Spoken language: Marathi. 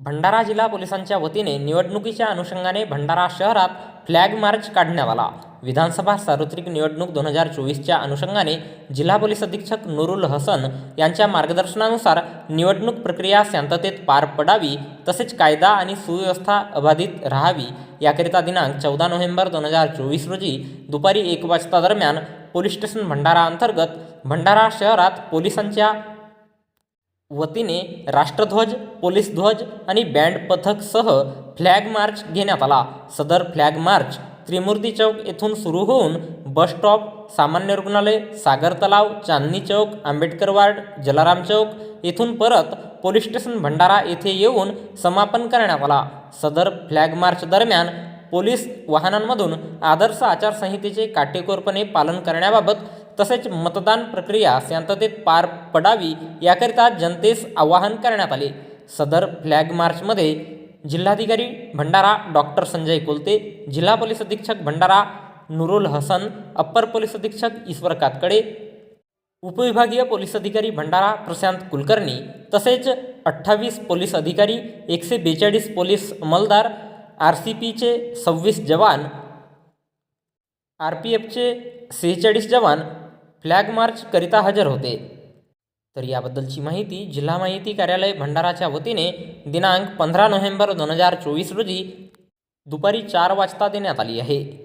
भंडारा जिल्हा पोलिसांच्या वतीने निवडणुकीच्या अनुषंगाने भंडारा शहरात फ्लॅग मार्च काढण्यात आला. विधानसभा सार्वत्रिक निवडणूक दोन हजार चोवीसच्या अनुषंगाने जिल्हा पोलीस अधीक्षक नुरुल हसन यांच्या मार्गदर्शनानुसार निवडणूक प्रक्रिया शांततेत पार पडावी तसेच कायदा आणि सुव्यवस्था अबाधित राहावी. याकरिता दिनांक चौदा नोव्हेंबर दोन हजार चोवीस रोजी दुपारी एक वाजता दरम्यान पोलीस स्टेशन भंडारा अंतर्गत भंडारा शहरात पोलिसांच्या वतीने राष्ट्रध्वज पोलीस ध्वज आणि बँड पथकसह फ्लॅग मार्च घेण्यात आला. सदर फ्लॅग मार्च त्रिमूर्ती चौक येथून सुरू होऊन बस स्टॉप सामान्य रुग्णालय सागर तलाव चांदणी चौक आंबेडकर वार्ड जलाराम चौक येथून परत पोलीस स्टेशन भंडारा येथे येऊन समापन करण्यात आला. सदर फ्लॅग मार्च दरम्यान पोलीस वाहनांमधून आदर्श आचारसंहितेचे काटेकोरपणे पालन करण्याबाबत तसेच मतदान प्रक्रिया शांततेत पार पडावी याकरिता जनतेस आवाहन करण्यात आले. सदर फ्लॅग मार्चमध्ये जिल्हाधिकारी भंडारा डॉक्टर संजय कोलते जिल्हा पोलीस अधीक्षक भंडारा नुरुल हसन अप्पर पोलीस अधीक्षक ईश्वर कातकडे उपविभागीय पोलीस अधिकारी भंडारा प्रशांत कुलकर्णी तसेच अठ्ठावीस पोलीस अधिकारी एकशे बेचाळीस पोलीस अंमलदार आर सी पीचे सव्वीस जवान आर पी एफचे सेहेचाळीस जवान फ्लॅग मार्चकरिता हजर होते. तर याबद्दलची माहिती जिल्हा माहिती कार्यालय भंडाराच्या वतीने दिनांक पंधरा नोव्हेंबर दोन हजार चोवीस रोजी दुपारी चार वाजता देण्यात आली आहे.